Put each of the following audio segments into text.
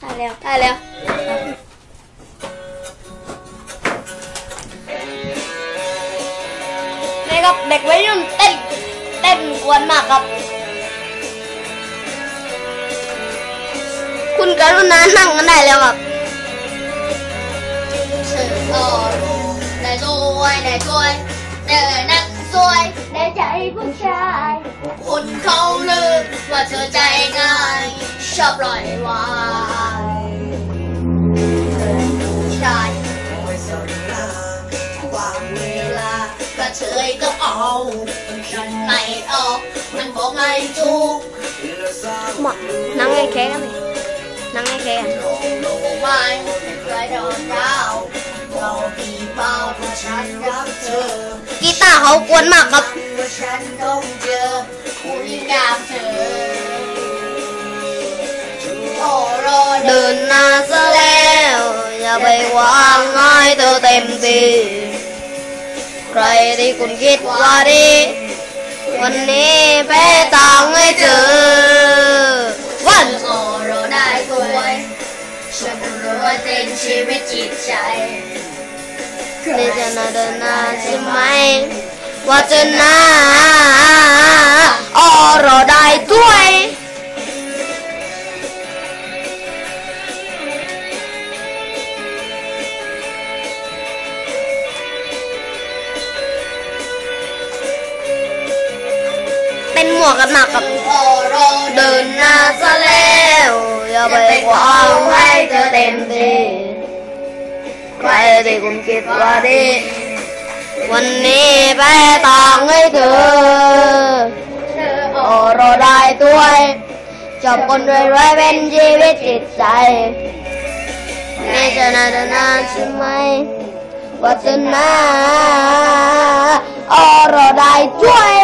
ได้แล้วได้แล้วนี่ครับเด็กวัยรุ่นเต้นเต้นกวนมากครับ คุณกรุณานั่งกันได้แล้วครับฉันก็รู้ได้รวยได้รวยได้นักสวยได้ใจผู้ชาย คนเขาลืมว่าเธอใจง่าย ชอบลอยวางชายไม่สนเวางเวลากระเทยก็เอาฉันไม่ออกมันบอกไม่ถูกมานั่งไอ้แค่กันไหมนั่งไอ้แค่กันไม่เคยโดนดาวเราดีเบาเพราะฉันรักเธอกีตาร์เขากวนมากครับฉันต้องเจอผู้ยิ่งามเธอ เดินหน้าซะแล้ว อย่าไปวางง่ายเธอเต็มที่ใครที่คุณคิดว่าดี วันนี้แพ้ต่างให้เจอ วันโอ้รได้สวยฉันรู้ว่าเต็มชีวิตจิตใจนี่จะน่าเดินหน้าใช่ไหมว่าจะน่าอ๋อรอได้ เป็นหมวกกันหนักกับโอ้รเดินหน้าซะแล้วอย่าไปหวังให้เธอเต็มที่ใครที่คุณคิดว่าดีวันนี้แพ้ต่างให้เธอเอโอ้รอได้ด้วยจบคนรวยรวยเป็นชีวิตจิตใจนี่จะนาจะน่าใช่ไหมว่าจะนาโอ้รอได้ด้วย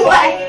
ไ